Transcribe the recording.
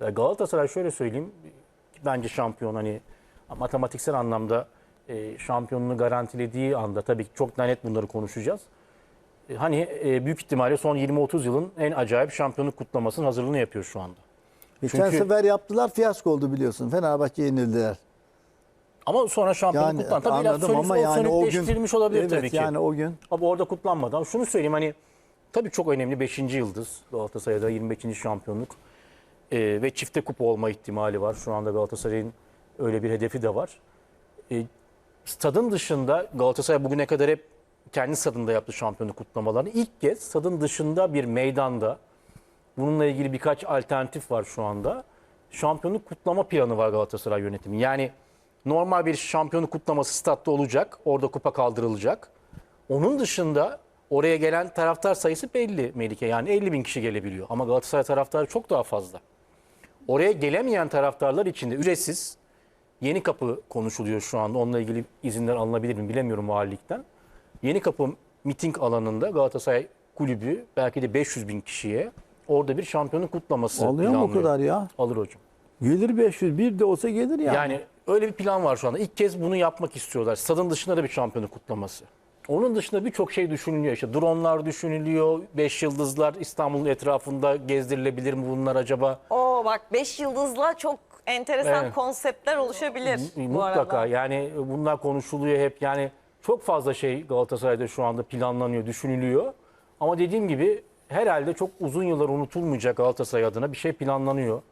Galatasaray şöyle söyleyeyim. Bence şampiyon hani matematiksel anlamda e, şampiyonluğunu garantilediği anda tabii ki çok net bunları konuşacağız. E, hani e, büyük ihtimalle son 20-30 yılın en acayip şampiyonluk kutlamasının hazırlığını yapıyor şu anda. Geçen Çünkü- sefer yaptılar fiyasko oldu biliyorsun. Fenerbahçe yenildiler. Ama sonra şampiyonluk Yani kutlandı. Tabii biraz anladım ama solid- yani o gün olabilir evet, tabii ki. yani o gün Ama orada kutlanmadan şunu söyleyeyim hani tabii çok önemli 5. yıldız Galatasaray'da 25. şampiyonluk Ee, ve çifte kupa olma ihtimali var. Şu anda Galatasaray'ın öyle bir hedefi de var. Ee, stadın dışında Galatasaray bugüne kadar hep kendi stadında yaptı şampiyonluk kutlamalarını. İlk kez stadın dışında bir meydanda bununla ilgili birkaç alternatif var şu anda. Şampiyonluk kutlama planı var Galatasaray yönetimi. Yani normal bir şampiyonluk kutlaması statta olacak. Orada kupa kaldırılacak. Onun dışında oraya gelen taraftar sayısı belli Melike. Yani 50 bin kişi gelebiliyor. Ama Galatasaray taraftarı çok daha fazla. Oraya gelemeyen taraftarlar için de ücretsiz yeni kapı konuşuluyor şu anda. Onunla ilgili izinler alınabilir mi bilemiyorum valilikten. Yeni kapı miting alanında Galatasaray kulübü belki de 500 bin kişiye orada bir şampiyonluk kutlaması alıyor mu o planlıyor. kadar ya? Alır hocam. Gelir 500 bir de olsa gelir yani. Yani öyle bir plan var şu anda. İlk kez bunu yapmak istiyorlar. Stadın dışında da bir şampiyonluk kutlaması. Onun dışında birçok şey düşünülüyor. İşte dronlar düşünülüyor. Beş yıldızlar İstanbul'un etrafında gezdirilebilir mi bunlar acaba? Bak 5 yıldızla çok enteresan Evet. konseptler oluşabilir bu Mutlaka yani bunlar konuşuluyor hep. Yani çok fazla şey Galatasaray'da şu anda planlanıyor, düşünülüyor. Ama dediğim gibi herhalde çok uzun yıllar unutulmayacak Galatasaray adına bir şey planlanıyor.